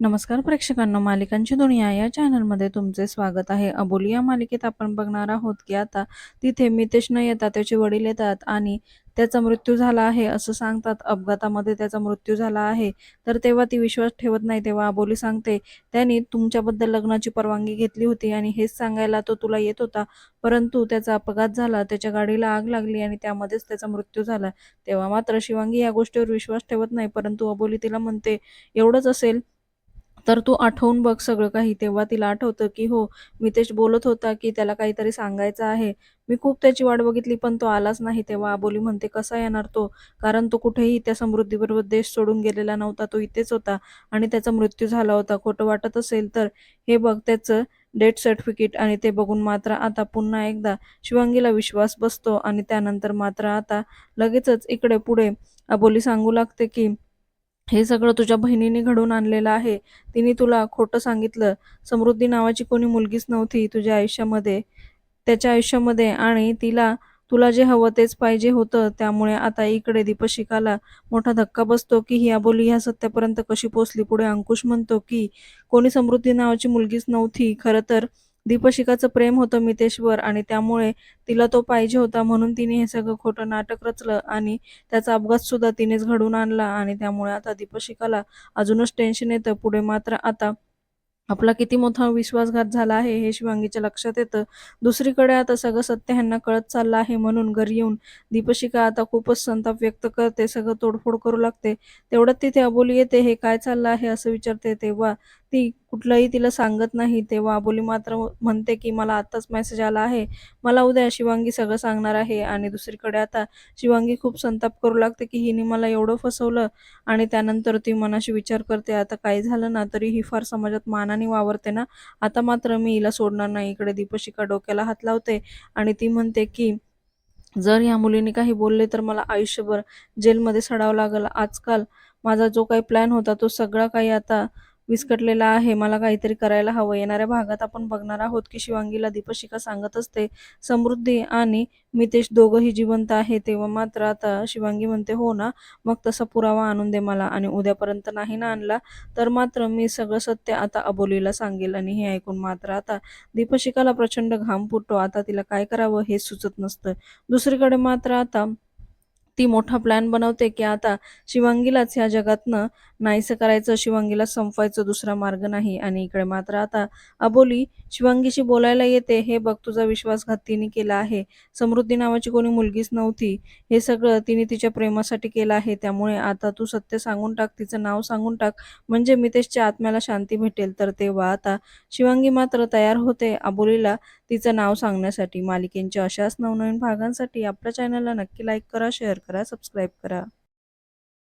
नमस्कार प्रेक्षकांना मालिकांची दुनिया या चॅनलमध्ये तुमचे स्वागत आहे. अबोली या मालिकेत आपण बघणार आहोत की आता तिथे मितेश न येता त्याचे वडील येतात आणि त्याचा मृत्यू झाला आहे असं सांगतात. अपघातामध्ये त्याचा मृत्यू झाला आहे. तर तेव्हा ती विश्वास ठेवत नाही तेव्हा अबोली सांगते त्यांनी तुमच्याबद्दल लग्नाची परवानगी घेतली होती आणि हेच सांगायला तो तुला येत होता. परंतु त्याचा अपघात झाला त्याच्या गाडीला आग लागली आणि त्यामध्येच त्याचा मृत्यू झाला. तेव्हा मात्र शिवांगी या गोष्टीवर विश्वास ठेवत नाही. परंतु अबोली तिला म्हणते एवढंच असेल तर तू आठवून बघ सगळं काही. तेव्हा तिला आठवतं की हो मितेश बोलत होता की त्याला काहीतरी सांगायचं आहे. मी खूप त्याची वाट बघितली पण तो आलाच नाही. तेव्हा आबोली म्हणते कसा येणार तो? कारण तो कुठेही त्या समृद्धीबरोबर देश सोडून गेलेला नव्हता. तो इथेच होता आणि त्याचा मृत्यू झाला होता. खोटं वाटत असेल तर हे बघ त्याचं डेथ सर्टिफिकेट आणि ते बघून मात्र आता पुन्हा एकदा शिवांगीला विश्वास बसतो आणि त्यानंतर मात्र आता लगेचच इकडे पुढे अबोली सांगू लागते की हे सगळं तुझ्या बहिणीने घडवून आणलेलं आहे. तिने तुला खोटं सांगितलं. समृद्धी नावाची कोणी मुलगीच नव्हती तुझ्या आयुष्यामध्ये. त्याच्या आयुष्यामध्ये आणि तिला तुला जे हवं तेच पाहिजे होतं. त्यामुळे आता इकडे दीपशिकाला मोठा धक्का बसतो की ही अबोली ह्या सत्यापर्यंत कशी पोचली? पुढे अंकुश म्हणतो की कोणी समृद्धी नावाची मुलगीच नव्हती. खरं तर दीपशिकाचं प्रेम होतं मितेशवर आणि त्यामुळे तिला तो पाहिजे होता म्हणून तिने हे सगळं खोटं नाटक रचलं आणि त्याचा अपघात सुद्धा तिनेच घडून आणला आणि त्यामुळे आता दीपशिकाला अजूनच टेन्शन येतं. पुढे मात्र आता आपला किती मोठा विश्वासघात झाला आहे हे शिवांगीच्या लक्षात येतं. दुसरीकडे आता सगळं सत्य ह्यांना कळत चाललं आहे म्हणून घरी येऊन दीपशिका आता खूपच संताप व्यक्त करते सगळं तोडफोड करू लागते. तेवढ्यात तिथे अबोली येते हे काय चाललं आहे असं विचारते तेव्हा ती कुठलंही तिला सांगत नाही तेव्हा अबोली मात्र म्हणते की मला आत्ताच मेसेज आला आहे. मला उद्या शिवांगी सगळं सांगणार आहे. आणि दुसरीकडे आता शिवांगी खूप संताप करू लागते की हिने मला एवढं फसवलं आणि त्यानंतर ती मनाशी विचार करते. आता काही झालं ना तरी ही फार समाजात मानाने वावरते ना. आता मात्र मी हिला सोडणार नाही. इकडे दीपशिका डोक्याला हात लावते आणि ती म्हणते की जर या मुलीने काही बोलले तर मला आयुष्यभर जेलमध्ये सडावं लागलं. आजकाल माझा जो काही प्लॅन होता तो सगळा काही आता विस्कटलेला आहे. मला काहीतरी करायला हवं. येणाऱ्या भागात आपण बघणार आहोत की शिवांगीला दीपशिका सांगत असते समृद्धी आणि मितेश दोघंही जिवंत आहे. तेव्हा मात्र आता शिवांगी म्हणते हो ना मग तसा पुरावा आणून दे मला आणि उद्यापर्यंत नाही ना आणला तर मात्र मी सगळं सत्य आता अबोलीला सांगेल. आणि हे ऐकून मात्र आता दीपशिकाला प्रचंड घाम फुटतो. आता तिला काय करावं हे सुचत नसतं. दुसरीकडे मात्र आता ती मोठा प्लॅन बनवते की आता शिवांगीलाच ह्या जगातनं नाहीसं करायचं शिवांगीला संपवायचं दुसरा मार्ग नाही. आणि इकडे मात्र आता अबोली शिवांगीशी बोलायला येते. हे बघ तुझा विश्वासघात तिने केला आहे. समृद्धी नावाची कोणी मुलगीच नव्हती. हे सगळं तिने तिच्या प्रेमासाठी केलं आहे. त्यामुळे आता तू सत्य सांगून टाक तिचं नाव सांगून टाक. म्हणजे मितेशच्या आत्म्याला शांती भेटेल. तर तेव्हा आता शिवांगी मात्र तयार होते अबोलीला तिचं नाव सांगण्यासाठी. मालिकेंच्या अशाच नवनवीन भागांसाठी आपल्या चॅनलला नक्की लाईक करा शेअर करा सबस्क्राईब करा.